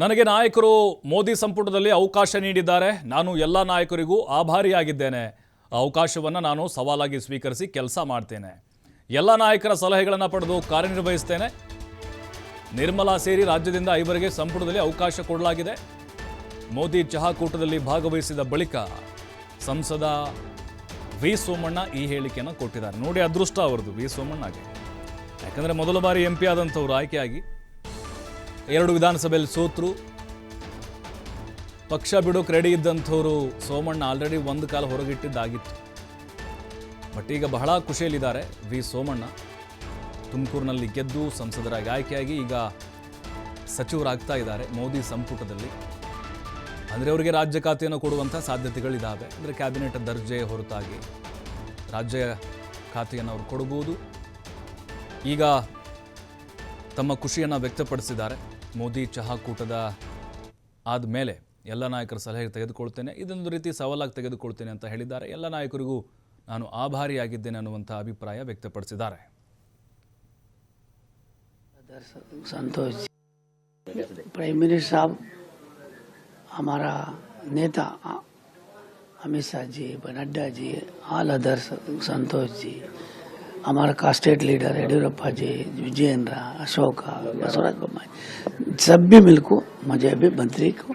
ನನಗೆ ನಾಯಕರು ಮೋದಿ ಸಂಪುಟದಲ್ಲಿ ಅವಕಾಶ ನೀಡಿದ್ದಾರೆ. ನಾನು ಎಲ್ಲ ನಾಯಕರಿಗೂ ಆಭಾರಿಯಾಗಿದ್ದೇನೆ. ಆ ಅವಕಾಶವನ್ನು ನಾನು ಸವಾಲಾಗಿ ಸ್ವೀಕರಿಸಿ ಕೆಲಸ ಮಾಡ್ತೇನೆ. ಎಲ್ಲ ನಾಯಕರ ಸಲಹೆಗಳನ್ನು ಪಡೆದು ಕಾರ್ಯನಿರ್ವಹಿಸ್ತೇನೆ. ನಿರ್ಮಲಾ ಸೇರಿ ರಾಜ್ಯದಿಂದ ಐವರಿಗೆ ಸಂಪುಟದಲ್ಲಿ ಅವಕಾಶ ಕೊಡಲಾಗಿದೆ. ಮೋದಿ ಚಹಾ ಕೂಟದಲ್ಲಿ ಭಾಗವಹಿಸಿದ ಬಳಿಕ ಸಂಸದ ವಿ ಸೋಮಣ್ಣ ಈ ಹೇಳಿಕೆಯನ್ನು ಕೊಟ್ಟಿದ್ದಾರೆ. ನೋಡಿ ಅದೃಷ್ಟ ಅವರದು ವಿ ಸೋಮಣ್ಣಗೆ ಯಾಕಂದರೆ ಮೊದಲ ಬಾರಿ ಎಂ ಪಿ ಆದಂಥವ್ರು ಆಯ್ಕೆಯಾಗಿ ಎರಡು ವಿಧಾನಸಭೆಯಲ್ಲಿ ಸೋತರು. ಪಕ್ಷ ಬಿಡೋಕೆ ರೆಡಿ ಇದ್ದಂಥವರು ಸೋಮಣ್ಣ ಆಲ್ರೆಡಿ ಒಂದು ಕಾಲ ಹೊರಗಿಟ್ಟಿದ್ದಾಗಿತ್ತು. ಬಟ್ ಈಗ ಬಹಳ ಖುಷಿಯಲ್ಲಿದ್ದಾರೆ ವಿ ಸೋಮಣ್ಣ. ತುಮಕೂರಿನಲ್ಲಿ ಗೆದ್ದು ಸಂಸದರಾಗಿ ಆಯ್ಕೆಯಾಗಿ ಈಗ ಸಚಿವರಾಗ್ತಾ ಇದ್ದಾರೆ ಮೋದಿ ಸಂಪುಟದಲ್ಲಿ. ಅಂದರೆ ಅವರಿಗೆ ರಾಜ್ಯ ಖಾತೆಯನ್ನು ಕೊಡುವಂಥ ಸಾಧ್ಯತೆಗಳಿದ್ದಾವೆ ಅಂದರೆ ಕ್ಯಾಬಿನೆಟ್ ದರ್ಜೆ ಹೊರತಾಗಿ ರಾಜ್ಯ ಖಾತೆಯನ್ನು ಅವರು ಕೊಡಬಹುದು ಈಗ ತಮ್ಮ ಖುಷಿಯನ್ನು ವ್ಯಕ್ತಪಡಿಸಿದ್ದಾರೆ. ಮೋದಿ ಚಹಾ ಕೂಟದ ಆದಮೇಲೆ ಎಲ್ಲ ನಾಯಕರ ಸಲಹೆ ತೆಗೆದುಕೊಳ್ತೇನೆ. ಇದೊಂದು ರೀತಿ ಸವಾಲಾಗಿ ತೆಗೆದುಕೊಳ್ತೇನೆ ಅಂತ ಹೇಳಿದ್ದಾರೆ. ಎಲ್ಲ ನಾಯಕರಿಗೂ ನಾನು ಆಭಾರಿಯಾಗಿದ್ದೇನೆ ಅನ್ನುವಂಥ ಅಭಿಪ್ರಾಯ ವ್ಯಕ್ತಪಡಿಸಿದ್ದಾರೆ. ಸಂತೋಷ್ ಪ್ರೈಮ್ ಮಿನಿಸ್ಟರ್ ಸಾಬ್ ಹಮಾರಾ ನೇತಾ, ಅಮಿತ್ ಶಾ ಜಿ ನಡ್ಡಾ ಜಿ ಆಲ್ ಅದರ್ಸ್ ಸಂತೋಷ್ ಜಿ हमारा का स्टेट लीडर येडियुरप्पा जी विजयेंद्र अशोक बसवराज बोम्माई सब भी मिलको मुझे अभी मंत्री को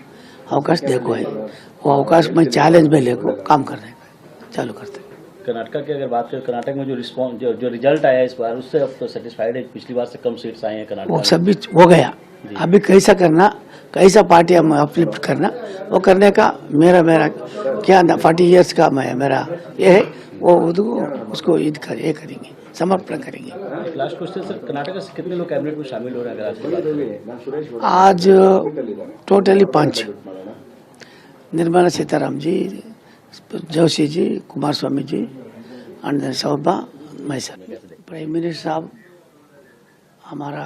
अवकाश देखो है। वो अवकाश में चैलेंज में लेको काम करने का चालू करते। कर्नाटक की अगर बात करें कर्नाटक में जो रिस्पॉन्स जो जो रिज़ल्ट आया इस बार उससे अब तो सेटिस्फाइड है पिछली बार से कम सीट्स आई हैं कर्नाटक वो सब भी हो गया। अभी कैसा करना कैसा पार्टी हम अपलिफ्ट करना वो करने का मेरा मेरा क्या फोर्टी इयर्स का मैं मेरा ये है वो उसको उसको ईद कर ये करेंगे समर्पण करेंगे। लास्ट क्वेश्चन सर कर्नाटक से कितने लोग कैबिनेट में शामिल हो रहे हैं आज टोटली पाँच। निर्मला सीताराम जी जोशी जी कुमार स्वामी जी एंड शोभा मैसर। प्राइम मिनिस्टर साहब हमारा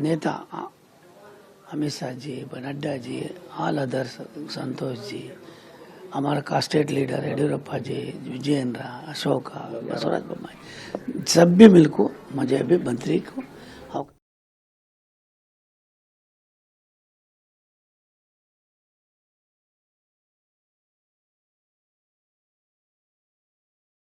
नेता अमित शाह जी नड्डा जी ऑल अदर्स संतोष जी हमारा का स्टेट लीडर येडियुरप्पा जी विजयेंद्र अशोक बसवराज बोम्माई सब भी मिलको मुझे अभी मंत्री को